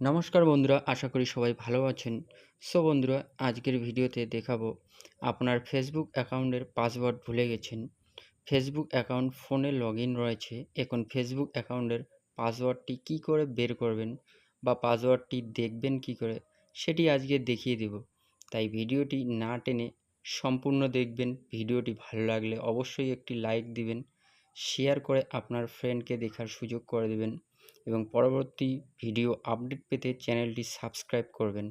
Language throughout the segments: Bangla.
নমস্কার বন্ধুরা, আশা করি সবাই ভালো আছেন। সো বন্ধুরা, আজকের ভিডিওতে দেখাবো আপনার ফেসবুক অ্যাকাউন্টের পাসওয়ার্ড ভুলে গেছেন। ফেসবুক অ্যাকাউন্ট ফোনে লগ রয়েছে। এখন ফেসবুক অ্যাকাউন্টের পাসওয়ার্ডটি কি করে বের করবেন বা পাসওয়ার্ডটি দেখবেন কি করে, সেটি আজকে দেখিয়ে দেব। তাই ভিডিওটি না টেনে সম্পূর্ণ দেখবেন। ভিডিওটি ভালো লাগলে অবশ্যই একটি লাইক দিবেন শেয়ার করে আপনার ফ্রেন্ডকে দেখার সুযোগ করে দেবেন। এবং পরবর্তী ভিডিও আপডেট পেতে চ্যানেলটি সাবস্ক্রাইব করবেন।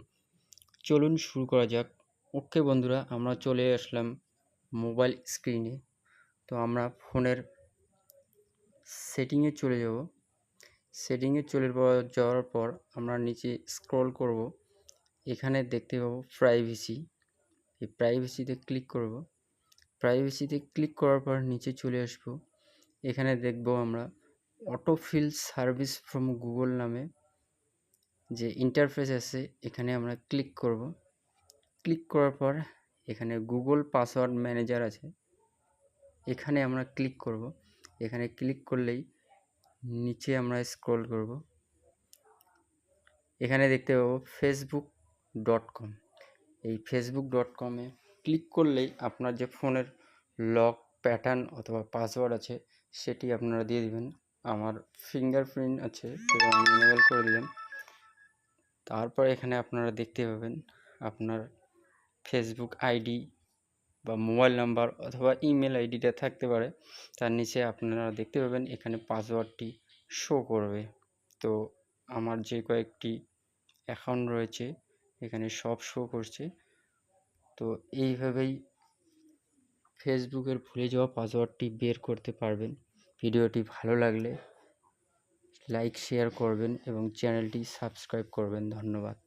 চলুন শুরু করা যাক। ওকে বন্ধুরা, আমরা চলে আসলাম মোবাইল স্ক্রিনে। তো আমরা ফোনের সেটিংয়ে চলে যাব। সেটিংয়ে চলে যাওয়ার পর আমরা নিচে স্ক্রল করব। এখানে দেখতে পাবো প্রাইভেসি। এই প্রাইভেসিতে ক্লিক করব। প্রাইভেসিতে ক্লিক করার পর নিচে চলে আসব। এখানে দেখব আমরা অটোফিল সার্ভিস ফ্রম গুগল নামে যে ইন্টারফেস আছে, এখানে আমরা ক্লিক করব। ক্লিক করার পর এখানে গুগল পাসওয়ার্ড ম্যানেজার আছে। এখানে আমরা ক্লিক করব। এখানে ক্লিক করলেই নিচে আমরা স্ক্রল করব। এখানে দেখতে পাবো ফেসবুক ডট কম এই ফেসবুক ডট কমে ক্লিক করলেই আপনার যে ফোনের লক প্যাটার্ন অথবা পাসওয়ার্ড আছে, সেটি আপনারা দিয়ে দিবেন। আমার ফিঙ্গারপ্রিন্ট আছে, তো আমি এনেবল করে দিলাম। তারপর এখানে আপনারা দেখতে পাবেন আপনার ফেসবুক আইডি বা মোবাইল নাম্বার অথবা ইমেল আইডিটা থাকতে পারে। তার নিচে আপনারা দেখতে পাবেন এখানে পাসওয়ার্ডটি শো করবে। তো আমার যে কয়েকটি অ্যাকাউন্ট রয়েছে, এখানে সব শো করছে। তো এইভাবেই ফেসবুকের ভুলে যাওয়া পাসওয়ার্ডটি বের করতে পারবেন। ভিডিওটি ভালো লাগলে লাইক শেয়ার করবেন এবং চ্যানেলটি সাবস্ক্রাইব করবেন। ধন্যবাদ।